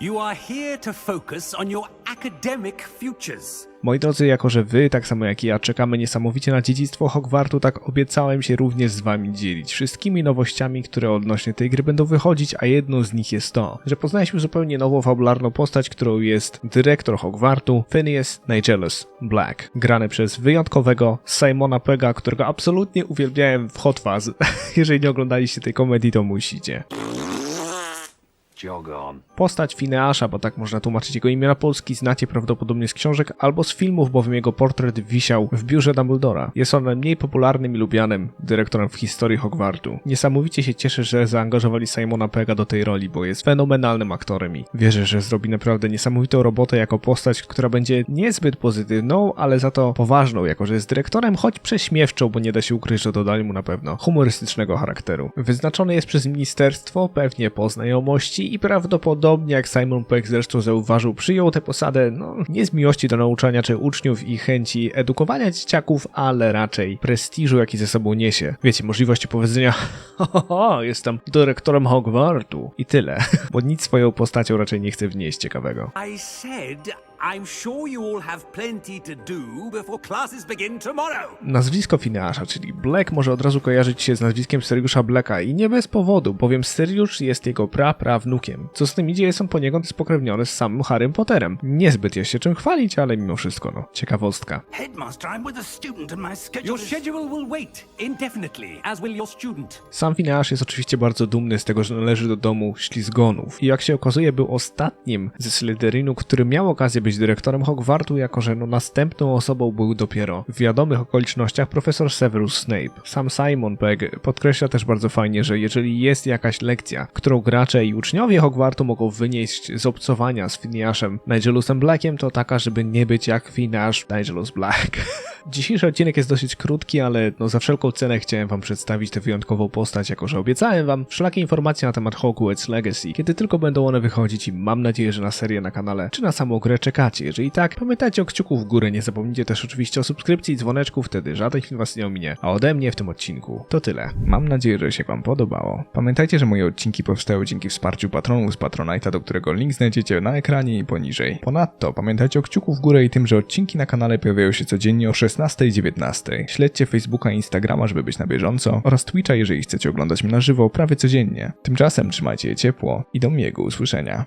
You are here to focus on your academic futures. Moi drodzy, jako że wy, tak samo jak i ja, czekamy niesamowicie na dziedzictwo Hogwartu, tak obiecałem się również z wami dzielić wszystkimi nowościami, które odnośnie tej gry będą wychodzić, a jedną z nich jest to, że poznaliśmy zupełnie nową fabularną postać, którą jest dyrektor Hogwartu, Phineas Nigellus Black, grany przez wyjątkowego Simona Pegga, którego absolutnie uwielbiałem w Hot Fuzz. Jeżeli nie oglądaliście tej komedii, to musicie. Postać Fineasza, bo tak można tłumaczyć jego imię na polski, znacie prawdopodobnie z książek albo z filmów, bowiem jego portret wisiał w biurze Dumbledora. Jest on najmniej popularnym i lubianym dyrektorem w historii Hogwartu. Niesamowicie się cieszę, że zaangażowali Simona Pegga do tej roli, bo jest fenomenalnym aktorem i wierzę, że zrobi naprawdę niesamowitą robotę jako postać, która będzie niezbyt pozytywną, ale za to poważną, jako że jest dyrektorem, choć prześmiewczą, bo nie da się ukryć, że dodali mu na pewno humorystycznego charakteru. Wyznaczony jest przez ministerstwo, pewnie po znajomości i prawdopodobnie, jak Simon Pegg zresztą zauważył, przyjął tę posadę, no, nie z miłości do nauczania czy uczniów i chęci edukowania dzieciaków, ale raczej prestiżu, jaki ze sobą niesie. Wiecie, możliwości powiedzenia, ho, jestem dyrektorem Hogwartu i tyle, bo nic swoją postacią raczej nie chce wnieść ciekawego. I said I'm sure you all have plenty to do before classes begin tomorrow. Nazwisko Fineasza, czyli Black, może od razu kojarzyć się z nazwiskiem Siriusza Blacka i nie bez powodu, bowiem Siriusz jest jego pra-prawnukiem. Co z tym idzie, jest on poniekąd spokrewniony z samym Harrym Potterem. Niezbyt jest się czym chwalić, ale mimo wszystko, no, ciekawostka. Headmaster, I'm with a student and my schedule Your schedule will wait indefinitely, as will your student. Sam Fineasz jest oczywiście bardzo dumny z tego, że należy do domu ślizgonów i jak się okazuje był ostatnim ze Slytherinu, który miał okazję być dyrektorem Hogwartu, jako że no następną osobą był dopiero w wiadomych okolicznościach profesor Severus Snape. Sam Simon Pegg podkreśla też bardzo fajnie, że jeżeli jest jakaś lekcja, którą gracze i uczniowie Hogwartu mogą wynieść z obcowania z Phineaszem Nigelusem Blackiem, to taka, żeby nie być jak Phineasz Nigelus Black. Dzisiejszy odcinek jest dosyć krótki, ale no za wszelką cenę chciałem wam przedstawić tę wyjątkową postać, jako że obiecałem wam wszelakie informacje na temat Hogwarts Legacy, kiedy tylko będą one wychodzić i mam nadzieję, że na serię na kanale czy na samą grę czekacie. Jeżeli tak, pamiętajcie o kciuku w górę, nie zapomnijcie też oczywiście o subskrypcji i dzwoneczku, wtedy żaden film was nie ominie. A ode mnie w tym odcinku to tyle. Mam nadzieję, że się wam podobało. Pamiętajcie, że moje odcinki powstały dzięki wsparciu patronów z Patronite'a, do którego link znajdziecie na ekranie i poniżej. Ponadto pamiętajcie o kciuku w górę i tym, że odcinki na kanale pojawiają się codziennie o 16 i 19. Śledźcie Facebooka i Instagrama, żeby być na bieżąco oraz Twitcha, jeżeli chcecie oglądać mnie na żywo prawie codziennie. Tymczasem trzymajcie je ciepło i do miłego usłyszenia.